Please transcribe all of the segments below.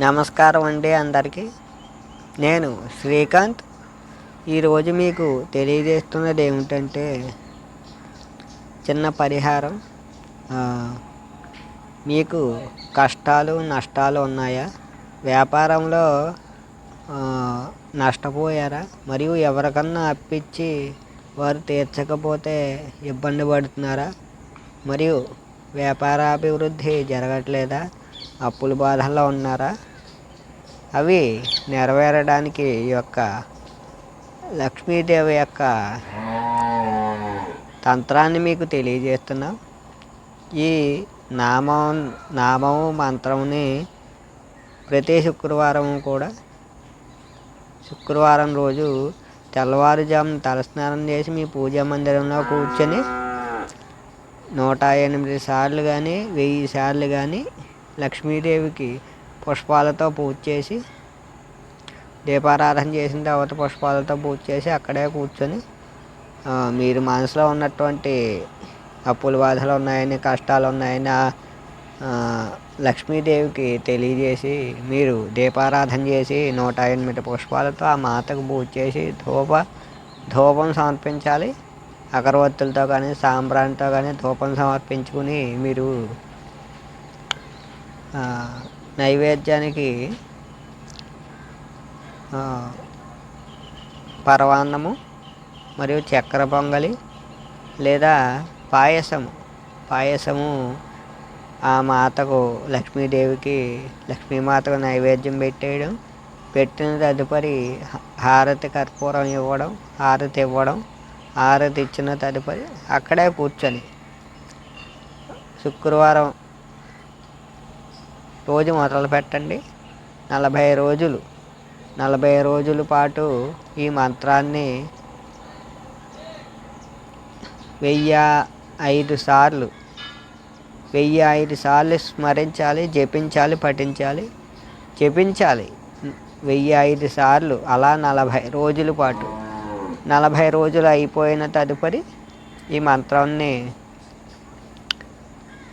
నమస్కారం అండి అందరికీ. నేను శ్రీకాంత్. ఈరోజు మీకు తెలియజేస్తున్నది ఏమిటంటే చిన్న పరిహారం. మీకు కష్టాలు నష్టాలు ఉన్నాయా? వ్యాపారంలో నష్టపోయారా? మరియు ఎవరికన్నా అప్పిచ్చి వారు తీర్చకపోతే ఇబ్బంది పడుతున్నారా? మరియు వ్యాపారాభివృద్ధి జరగట్లేదా? అప్పుల బాధల్లో ఉన్నారా? అవి నెరవేరడానికి ఈ యొక్క లక్ష్మీదేవి యొక్క తంత్రాన్ని మీకు తెలియజేస్తున్నాం. ఈ నామం నామము మంత్రంని ప్రతి శుక్రవారం కూడా శుక్రవారం రోజు తెల్లవారుజామున తలస్నానం చేసి మీ పూజా మందిరంలో కూర్చొని నూట ఎనిమిది సార్లు కానీ వెయ్యి సార్లు కానీ లక్ష్మీదేవికి పుష్పాలతో పూజ చేసి దీపారాధన చేసిన తర్వాత పుష్పాలతో పూజ చేసి అక్కడే కూర్చొని మీరు మనసులో ఉన్నటువంటి అప్పుల బాధలు ఉన్నాయని కష్టాలు ఉన్నాయని లక్ష్మీదేవికి తెలియజేసి మీరు దీపారాధన చేసి నూట ఎనిమిది పుష్పాలతో ఆ మాతకు పూజ చేసి ధూప ధూపం సమర్పించాలి. అగరవత్తులతో కానీ సాంబ్రాణితో కానీ ధూపం సమర్పించుకుని మీరు నైవేద్యానికి పరవాన్నము మరియు చక్కెర పొంగలి లేదా పాయసము పాయసము ఆ మాతకు లక్ష్మీదేవికి లక్ష్మీమాతకు నైవేద్యం పెట్టేయడం పెట్టిన తదుపరి హారతి కర్పూరం ఇవ్వడం హారతి ఇవ్వడం హారతి ఇచ్చిన తదుపరి అక్కడే కూర్చొని. శుక్రవారం రోజు మొదలు పెట్టండి. నలభై రోజులు. నలభై రోజుల పాటు ఈ మంత్రాన్ని వెయ్యి ఐదు సార్లు వెయ్యి ఐదు సార్లు స్మరించాలి జపించాలి పఠించాలి. జపించాలి. వెయ్యి ఐదు సార్లు. అలా నలభై రోజుల పాటు. నలభై రోజులు అయిపోయిన తదుపరి ఈ మంత్రాన్ని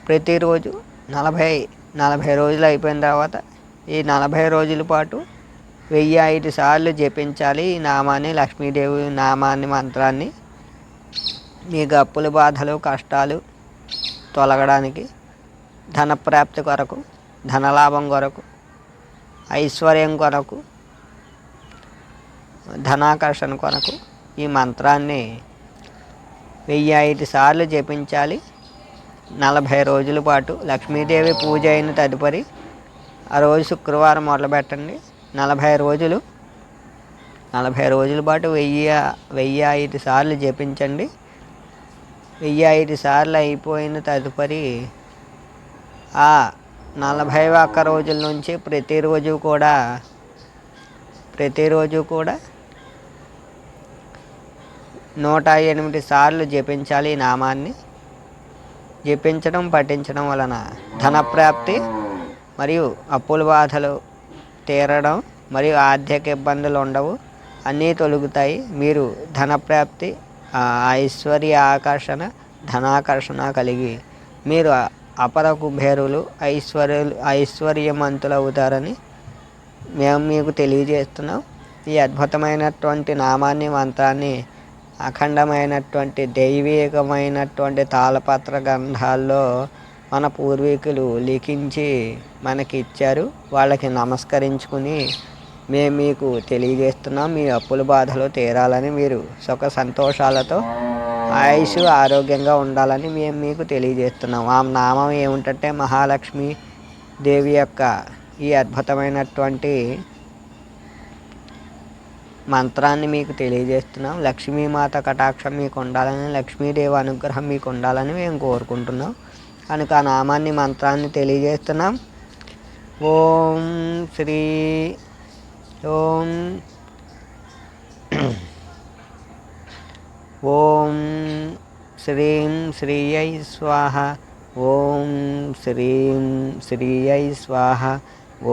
ప్రతిరోజు నలభై నలభై రోజులు అయిపోయిన తర్వాత ఈ నలభై రోజుల పాటు వెయ్యి ఐదు సార్లు జపించాలి ఈ నామాన్ని లక్ష్మీదేవి నామాన్ని మంత్రాన్ని. మీకు అప్పుల బాధలు కష్టాలు తొలగడానికి ధనప్రాప్తి కొరకు ధనలాభం కొరకు ఐశ్వర్యం కొరకు ధనాకర్షణ కొరకు ఈ మంత్రాన్ని వెయ్యి ఐదు సార్లు జపించాలి. నలభై రోజుల పాటు లక్ష్మీదేవి పూజ అయిన తదుపరి ఆ రోజు శుక్రవారం మొదలుపెట్టండి నలభై రోజులు నలభై రోజుల పాటు వెయ్యి వెయ్యి ఐదు సార్లు జపించండి. వెయ్యి ఐదు సార్లు అయిపోయిన తదుపరి ఆ నలభై ఒక్క రోజుల నుంచి ప్రతిరోజు కూడా ప్రతిరోజు కూడా నూట ఎనిమిది సార్లు జపించాలి ఈ నామాన్ని. జపించడం పఠించడం వలన ధనప్రాప్తి మరియు అప్పుల బాధలు తీరడం మరియు ఆర్థిక ఇబ్బందులు ఉండవు. అన్నీ తొలుగుతాయి. మీరు ధనప్రాప్తి ఐశ్వర్య ఆకర్షణ ధనాకర్షణ కలిగి మీరు అపర కుబేరులు ఐశ్వర్యులు ఐశ్వర్యమంతులు అవుతారని మేము మీకు తెలియజేస్తున్నాం. ఈ అద్భుతమైనటువంటి నామాన్ని మంత్రాన్ని అఖండమైనటువంటి దైవికమైనటువంటి తాళపత్ర గ్రంథాల్లో మన పూర్వీకులు లిఖించి మనకి ఇచ్చారు వాళ్ళకి నమస్కరించుకుని మేము మీకు తెలియజేస్తున్నాం. మీ అప్పుల బాధలు తీరాలని మీరు సుఖ సంతోషాలతో ఆయుష్ ఆరోగ్యంగా ఉండాలని మేము మీకు తెలియజేస్తున్నాం. ఆ నామం ఏమిటంటే మహాలక్ష్మి దేవి యొక్క ఈ అద్భుతమైనటువంటి మంత్రాన్ని మీకు తెలియజేస్తున్నాం. లక్ష్మీమాత కటాక్షం మీకు ఉండాలని లక్ష్మీదేవి అనుగ్రహం మీకు ఉండాలని మేము కోరుకుంటున్నాం. కనుక ఆ నామాన్ని మంత్రాన్ని తెలియజేస్తున్నాం. ఓం శ్రీ ఓం ఓం శ్రీం శ్రీయై స్వాహ ఓం శ్రీం శ్రీయై స్వాహ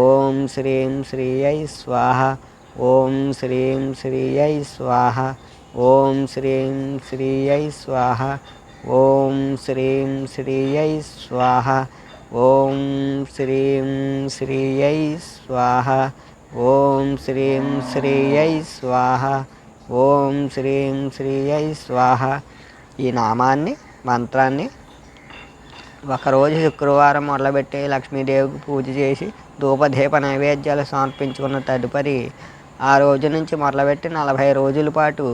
ఓం శ్రీం శ్రీయై స్వాహ ఓం శ్రీం శ్రీయై స్వాహ ఓం శ్రీం శ్రీయై స్వాహ ఓం శ్రీం శ్రీయై స్వాహ ఓం శ్రీం శ్రీయై స్వాహ ఓం శ్రీం శ్రీయై స్వాహ ఓం శ్రీం శ్రీయై స్వాహ. ఈ నామాన్ని మంత్రాన్ని ఒకరోజు శుక్రవారం మొదలుపెట్టి లక్ష్మీదేవికి పూజ చేసి ధూపదీప నైవేద్యాలు సమర్పించుకున్న తదుపరి ఆ రోజు నుంచి మొదలుపెట్టి నలభై రోజుల పాటు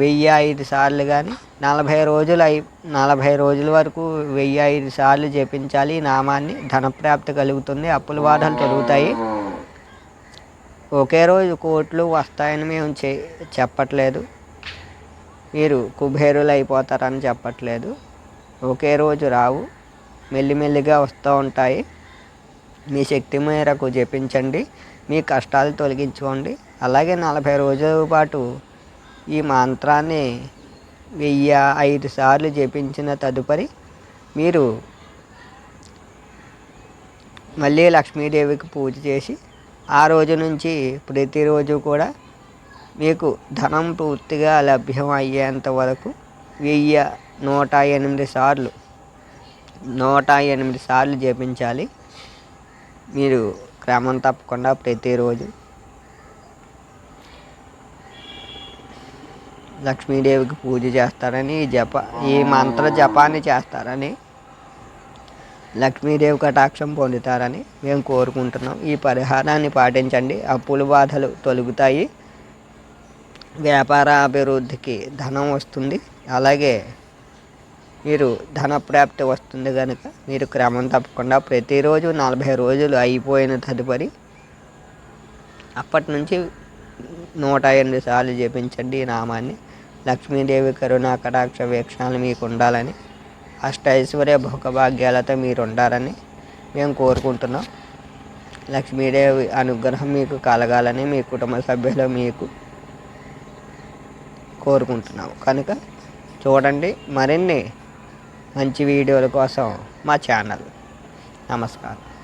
వెయ్యి ఐదు సార్లు కానీ నలభై రోజులు అయి నలభై రోజుల వరకు వెయ్యి ఐదు సార్లు జపించాలి. ఈ నామాన్ని ధనప్రాప్తి కలుగుతుంది. అప్పుల బాధలు తొలుగుతాయి. ఒకే రోజు కోట్లు వస్తాయని మేము చె చెప్పట్లేదు. మీరు కుబేరులు అయిపోతారని చెప్పట్లేదు. ఒకే రోజు రావు. మెల్లిమెల్లిగా వస్తూ ఉంటాయి. మీ శక్తి మేరకు జపించండి. మీ కష్టాలు తొలగించుకోండి. అలాగే నలభై రోజుల పాటు ఈ మంత్రాన్ని వెయ్యి ఐదు సార్లు జపించిన తదుపరి మీరు మళ్ళీ లక్ష్మీదేవికి పూజ చేసి ఆ రోజు నుంచి ప్రతిరోజు కూడా మీకు ధనం పూర్తిగా లభ్యం అయ్యేంత వరకు వెయ్యి నూట ఎనిమిది సార్లు నూట ఎనిమిది సార్లు జపించాలి. మీరు క్రమం తప్పకుండా ప్రతిరోజు లక్ష్మీదేవికి పూజ చేస్తారని ఈ జప ఈ మంత్ర జపాన్ని చేస్తారని లక్ష్మీదేవి కటాక్షం పొందుతారని మేము కోరుకుంటున్నాం. ఈ పరిహారాన్ని పాటించండి. అప్పుల బాధలు తొలుగుతాయి. వ్యాపార అభివృద్ధికి ధనం వస్తుంది. అలాగే మీరు ధన ప్రాప్తి వస్తుంది కనుక మీరు క్రమం తప్పకుండా ప్రతిరోజు నలభై రోజులు అయిపోయిన తదుపరి అప్పటి నుంచి నూట ఎనిమిది సార్లు జపించండి ఈ నామాన్ని. లక్ష్మీదేవి కరుణా కటాక్ష వీక్షణాలు మీకు ఉండాలని అష్టైశ్వర్య భోగభాగ్యాలతో మీరు ఉండాలని మేము కోరుకుంటున్నాం. లక్ష్మీదేవి అనుగ్రహం మీకు కలగాలని మీ కుటుంబ సభ్యులు మీకు కోరుకుంటున్నాము. కనుక చూడండి మరిన్ని మంచి వీడియోల కోసం మా ఛానల్. నమస్కారం.